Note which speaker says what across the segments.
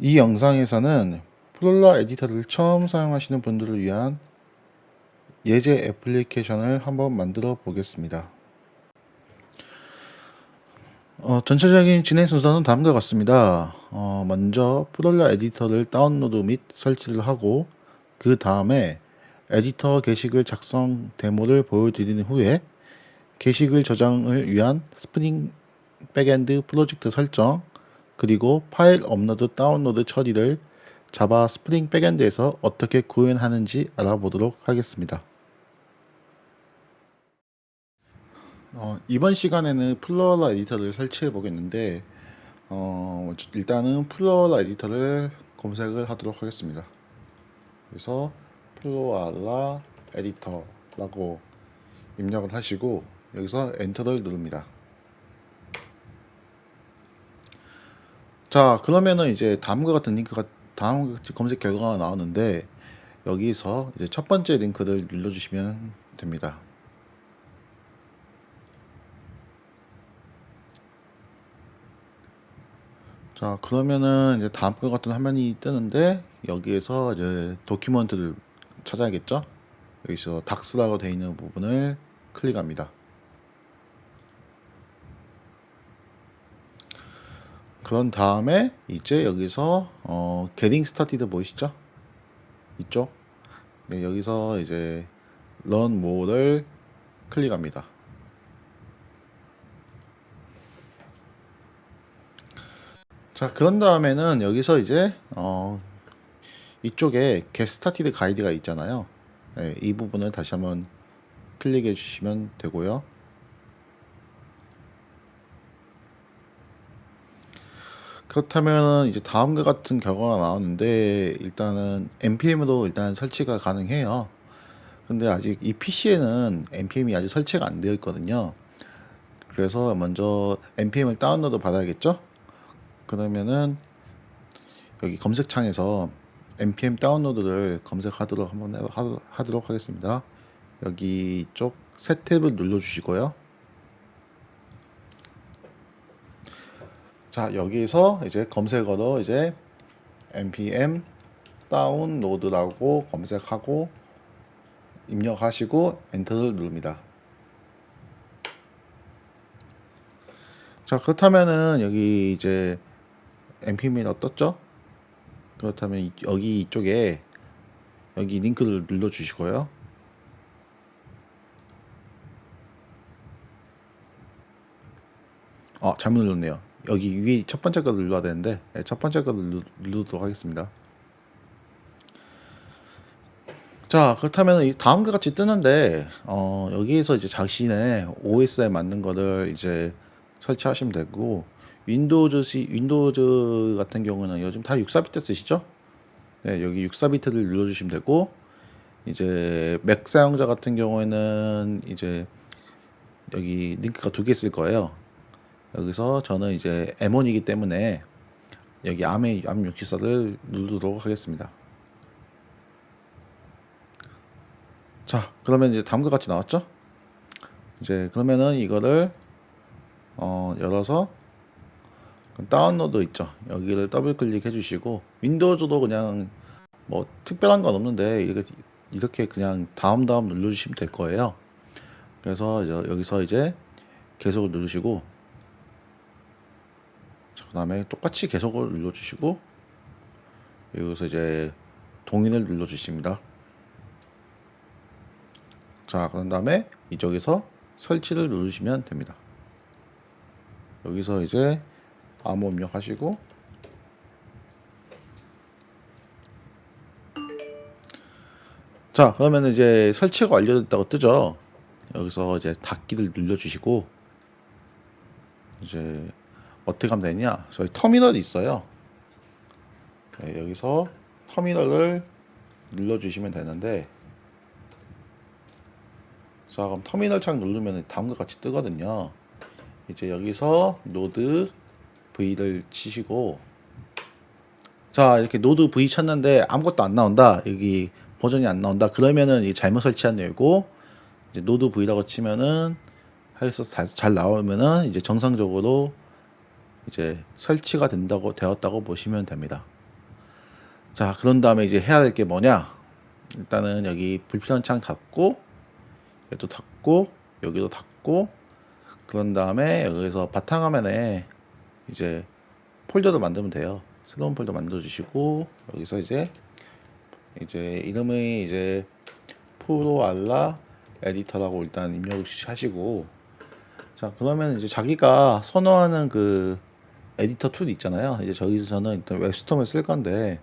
Speaker 1: 이 영상에서는 플롤라 에디터를 처음 사용하시는 분들을 위한 예제 애플리케이션을 한번 만들어 보겠습니다. 어, 전체적인 진행 순서는 다음과 같습니다. 어, 먼저 플롤라 에디터를 다운로드 및 설치를 하고 그 다음에 에디터 게시글 작성 데모를 보여드린 후에 게시글 저장을 위한 스프링 백엔드 프로젝트 설정 그리고 파일 업로드 다운로드 처리를 자바 스프링 백엔드에서 어떻게 구현하는지 알아보도록 하겠습니다. 어, 이번 시간에는 플로어라 에디터를 설치해 보겠는데 어, 일단은 플로어라 에디터를 검색을 하도록 하겠습니다. 그래서 플로어라 에디터라고 입력을 하시고 여기서 엔터를 누릅니다. 자 그러면은 이제 다음과 같은 링크가 다음 검색 결과가 나오는데 여기서 이제 첫 번째 링크를 눌러주시면 됩니다. 자 그러면은 이제 다음과 같은 화면이 뜨는데 여기에서 이제 도큐먼트를 찾아야겠죠? 여기서 닥스라고 되어 있는 부분을 클릭합니다. 그런 다음에 이제 여기서 어 getting started 보이시죠? 이쪽 네, 여기서 이제 run more를 클릭합니다. 자 그런 다음에는 여기서 이제 어 이쪽에 get started 가이드가 있잖아요. 네, 이 부분을 다시 한번 클릭해 주시면 되고요. 그렇다면 이제 다음과 같은 결과가 나오는데 일단은 npm으로 일단 설치가 가능해요. 근데 아직 이 PC에는 npm이 아직 설치가 안 되어 있거든요. 그래서 먼저 npm을 다운로드 받아야겠죠? 그러면은 여기 검색창에서 npm 다운로드를 검색하도록 한번 하도록 하겠습니다. 여기 이쪽 새 탭을 눌러 주시고요. 자 여기서 이제 검색어로 이제 npm 다운로드라고 검색하고 입력하시고 엔터를 누릅니다. 자 그렇다면은 여기 이제 npm이 떴죠? 그렇다면 이- 여기 이쪽에 여기 링크를 눌러 주시고요. 어 잘못 눌렀네요. 여기 위에 첫 번째 거 눌러야 되는데 네, 첫 번째 거 누르, 누르도록 하겠습니다. 자 그렇다면 이 다음과 같이 뜨는데 어, 여기에서 이제 자신의 OS에 맞는 거를 이제 설치하시면 되고 윈도우즈 시 윈도우즈 같은 경우는 요즘 다 64비트 쓰시죠? 네 여기 64비트를 눌러주시면 되고 이제 맥 사용자 같은 경우에는 이제 여기 링크가 두 개 있을 거예요. 여기서 저는 이제 M1이기 때문에 여기 암의 암 64를 누르도록 하겠습니다. 자, 그러면 이제 다음과 같이 나왔죠? 이제 그러면은 이거를 어, 열어서 다운로드 있죠? 여기를 더블 클릭해 주시고 윈도우즈도 그냥 뭐 특별한 건 없는데 이렇게 이렇게 그냥 다음 다음 눌러 주시면 될 거예요. 그래서 여- 여기서 이제 계속 누르시고 그 다음에 똑같이 계속을 눌러주시고 여기서 이제 동의를 눌러주십니다. 자, 그런 다음에 이쪽에서 설치를 누르시면 됩니다. 여기서 이제 암호 입력하시고 자, 그러면 이제 설치가 완료됐다고 뜨죠. 여기서 이제 닫기를 눌러주시고 이제 어떻게 하면 되냐? 저희 터미널이 있어요. 네, 여기서 터미널을 눌러주시면 되는데, 자 그럼 터미널 창 누르면 다음과 같이 뜨거든요. 이제 여기서 노드 V를 치시고, 자 이렇게 노드 V 쳤는데 아무것도 안 나온다. 여기 버전이 안 나온다. 그러면은 이 잘못 설치한 뇌고, 이제 노드 V라고 치면은 잘, 잘 나오면은 이제 정상적으로 이제 설치가 된다고 되었다고 보시면 됩니다. 자, 그런 다음에 이제 해야 될 게 뭐냐? 일단은 여기 불필요한 창 닫고, 얘도 닫고, 여기도 닫고, 그런 다음에 여기서 바탕화면에 이제 폴더를 만들면 돼요. 새로운 폴더 만들어 주시고, 여기서 이제, 이제 이름이 이제 프로 알라 에디터라고 일단 입력을 하시고, 자, 그러면 이제 자기가 선호하는 그 에디터 툴 있잖아요. 이제 저기서는 일단 웹스톰을 쓸 건데,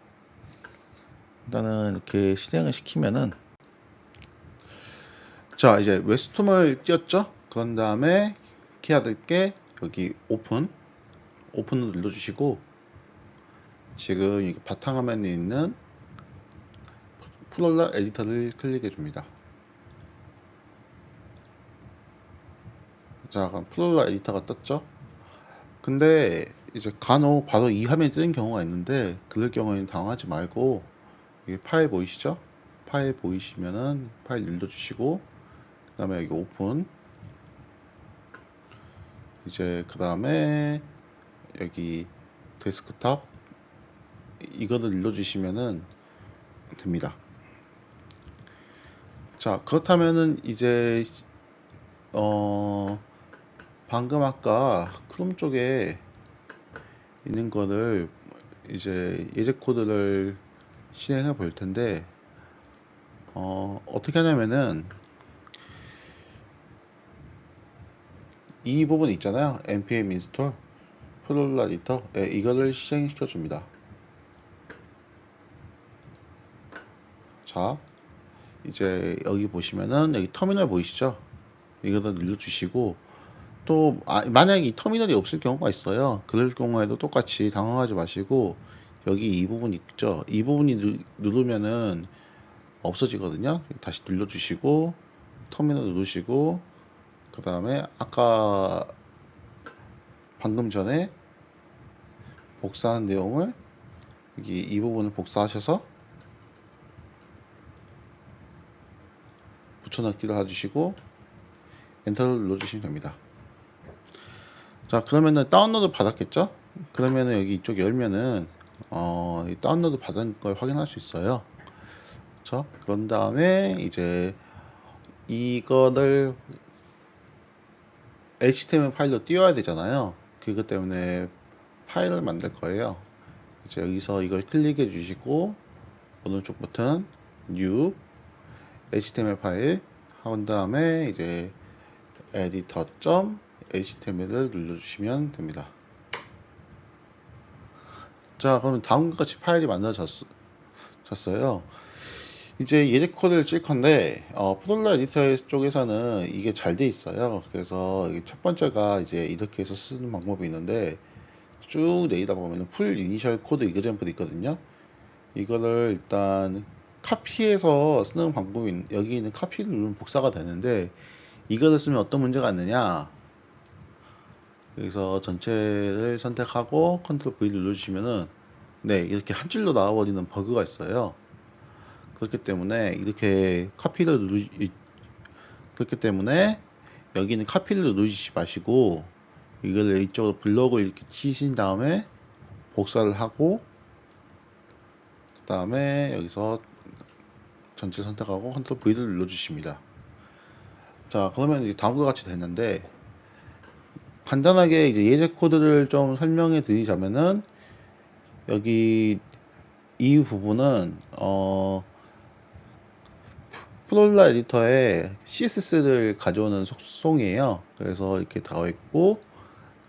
Speaker 1: 일단은 이렇게 실행을 시키면은 자 이제 웹스톰을 띄웠죠? 그런 다음에 해야 될 게 여기 오픈 오픈을 눌러주시고 지금 이 바탕화면에 있는 플롤라 에디터를 클릭해 줍니다. 자 그럼 플롤라 에디터가 떴죠? 근데 이제 간혹 바로 이 화면이 뜨는 경우가 있는데 그럴 경우에는 당황하지 말고 여기 파일 보이시죠? 파일 보이시면은 파일 눌러주시고 그 다음에 여기 오픈 이제 그 다음에 여기 데스크탑 이거를 눌러주시면은 됩니다. 자 그렇다면은 이제 어 방금 아까 크롬 쪽에 있는 거를 이제 예제 코드를 실행해 볼 텐데 어, 어떻게 하냐면은 이 부분 있잖아요. npm install 프롤라 리터 예, 이거를 실행시켜 줍니다. 자 이제 여기 보시면은 여기 터미널 보이시죠? 이거를 눌러주시고 또 아, 만약에 이 터미널이 없을 경우가 있어요. 그럴 경우에도 똑같이 당황하지 마시고 여기 이 부분 있죠? 이 부분이 누, 누르면은 없어지거든요. 다시 눌러주시고 터미널 누르시고 그 다음에 아까 방금 전에 복사한 내용을 여기 이 부분을 복사하셔서 붙여넣기를 해주시고 엔터를 눌러주시면 됩니다 자 그러면은 다운로드 받았겠죠 그러면은 여기 이쪽 열면은 어, 이 다운로드 받은 걸 확인할 수 있어요. 그렇죠? 그런 다음에 이제 이거를 HTML 파일로 띄워야 되잖아요. 그것 때문에 파일을 만들 거예요. 이제 여기서 이걸 클릭해 주시고 오른쪽 버튼 New HTML 파일 한 다음에 이제 editor.html을 눌러주시면 됩니다. 자, 그럼 다음과 같이 파일이 만들어졌어요. 이제 예제 코드를 칠 건데, 어, 프롤라 에디터 쪽에서는 이게 잘 돼 있어요. 그래서 첫 번째가 이제 이렇게 해서 쓰는 방법이 있는데, 쭉 내리다 보면 풀 이니셜 코드 이그젠플이 있거든요. 이거를 일단 카피해서 쓰는 방법이, 있- 여기 있는 카피를 누르면 복사가 되는데, 이거를 쓰면 어떤 문제가 있느냐? 여기서 전체를 선택하고 컨트롤 V 눌러주시면은 네 이렇게 한 줄로 나와버리는 버그가 있어요. 그렇기 때문에 이렇게 카피를 누르 이- 그렇기 때문에 여기는 카피를 누르지 마시고 이걸 이쪽으로 블럭을 이렇게 치신 다음에 복사를 하고 그 다음에 여기서 전체 선택하고 컨트롤 V를 눌러주십니다. 자 그러면 다음과 같이 됐는데 간단하게 이제 예제 코드를 좀 설명해 드리자면은 여기 이 부분은 어 플롤라 에디터에 CSS를 가져오는 속성이에요. 그래서 이렇게 나와 있고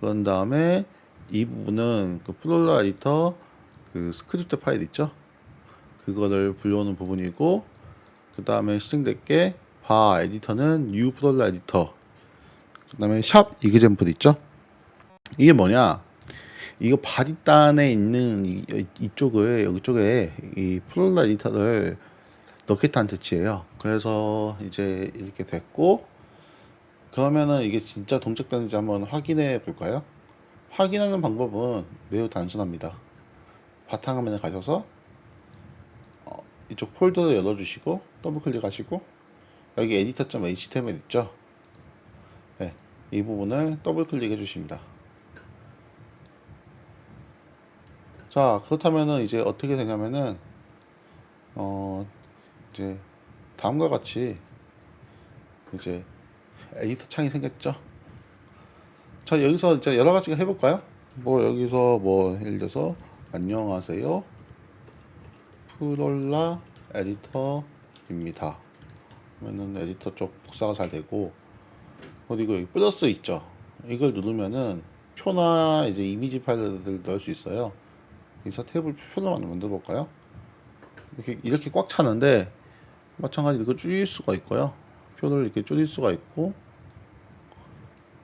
Speaker 1: 그런 다음에 이 부분은 그 플롤라 에디터 그 스크립트 파일 있죠? 그거를 불러오는 부분이고 그 다음에 실행될 게 바 에디터는 new 플롤라 에디터 그 다음에 샵 이그젠플 있죠? 이게 뭐냐? 이거 바디단에 있는 이, 이쪽을 여기 쪽에 이 플롤라 에디터를 넣겠다는 뜻이에요. 그래서 이제 이렇게 됐고 그러면은 이게 진짜 동작되는지 한번 확인해 볼까요? 확인하는 방법은 매우 단순합니다. 바탕화면에 가셔서 어, 이쪽 폴더를 열어주시고 더블 클릭하시고 여기 editor.html 있죠? 네, 이 부분을 더블 클릭해 주십니다. 자, 그렇다면은 이제 어떻게 되냐면은 어 이제 다음과 같이 이제 에디터 창이 생겼죠. 자 여기서 이제 여러 가지가 해 볼까요? 뭐 여기서 뭐 예를 들어서 안녕하세요 프롤라 에디터입니다. 그러면은 에디터 쪽 복사가 잘 되고 그리고 여기 플러스 있죠. 이걸 누르면은 표나 이제 이미지 파일들을 넣을 수 있어요. 여기서 테이블 표를 한번 만들어 볼까요? 이렇게 이렇게 꽉 차는데 마찬가지로 이거 줄일 수가 있고요. 표를 이렇게 줄일 수가 있고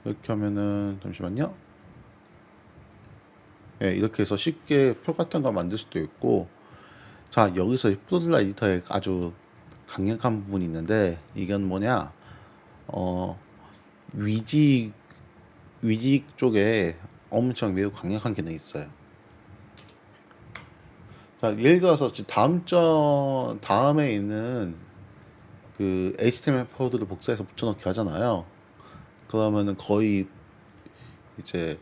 Speaker 1: 이렇게 하면은 잠시만요. 예, 이렇게 해서 쉽게 표 같은 거 만들 수도 있고 자 여기서 프로들라 에디터에 아주 강력한 부분이 있는데 이건 뭐냐 어 위직 위직 쪽에 엄청 매우 강력한 기능이 있어요. 자 예를 들어서 다음 점 다음에 있는 그 HTML 코드를 복사해서 붙여넣기 하잖아요. 그러면은 거의 이제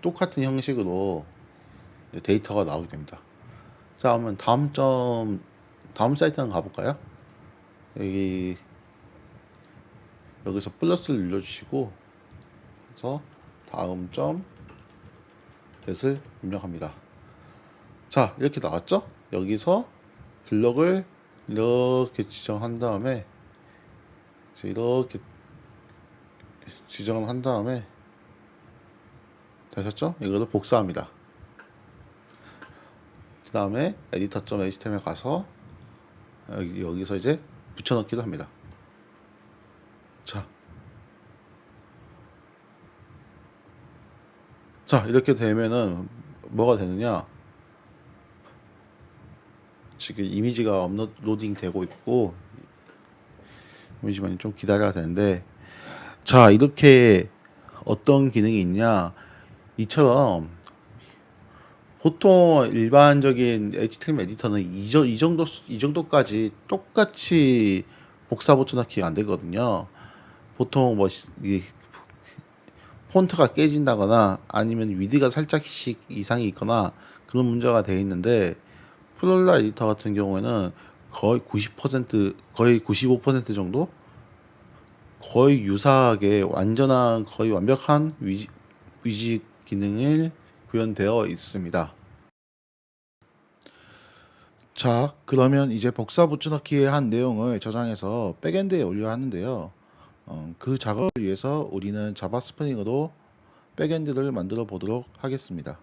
Speaker 1: 똑같은 형식으로 데이터가 나오게 됩니다. 자, 그러면 다음 점 다음 사이트 한번 가볼까요? 여기 여기서 플러스를 눌러주시고 그래서 다음 점 넷을 입력합니다. 자, 이렇게 나왔죠? 여기서 블럭을 이렇게 지정한 다음에 이제 이렇게 지정을 한 다음에 되셨죠? 이거를 복사합니다. 그 다음에 editor.html 가서 여기, 여기서 이제 붙여넣기도 합니다. 자. 자, 이렇게 되면은 뭐가 되느냐? 지금 이미지가 업로딩 되고 있고 잠시만요. 좀 기다려야 되는데 자, 이렇게 어떤 기능이 있냐? 이처럼 보통 일반적인 HTML 에디터는 이, 저, 이 정도 수- 이 정도까지 똑같이 복사 붙여넣기가 안 되거든요. 보통 뭐 폰트가 깨진다거나 아니면 위드가 살짝씩 이상이 있거나 그런 문제가 돼 있는데 플롤라 에디터 같은 경우에는 거의 90% 거의 95% 정도 거의 유사하게 완전한 거의 완벽한 위지, 위지 기능을 구현되어 있습니다. 자, 그러면 이제 복사 붙여넣기에 한 내용을 저장해서 백엔드에 올려 하는데요. 어, 그 작업을 위해서 우리는 자바 스프링으로 백엔드를 만들어 보도록 하겠습니다.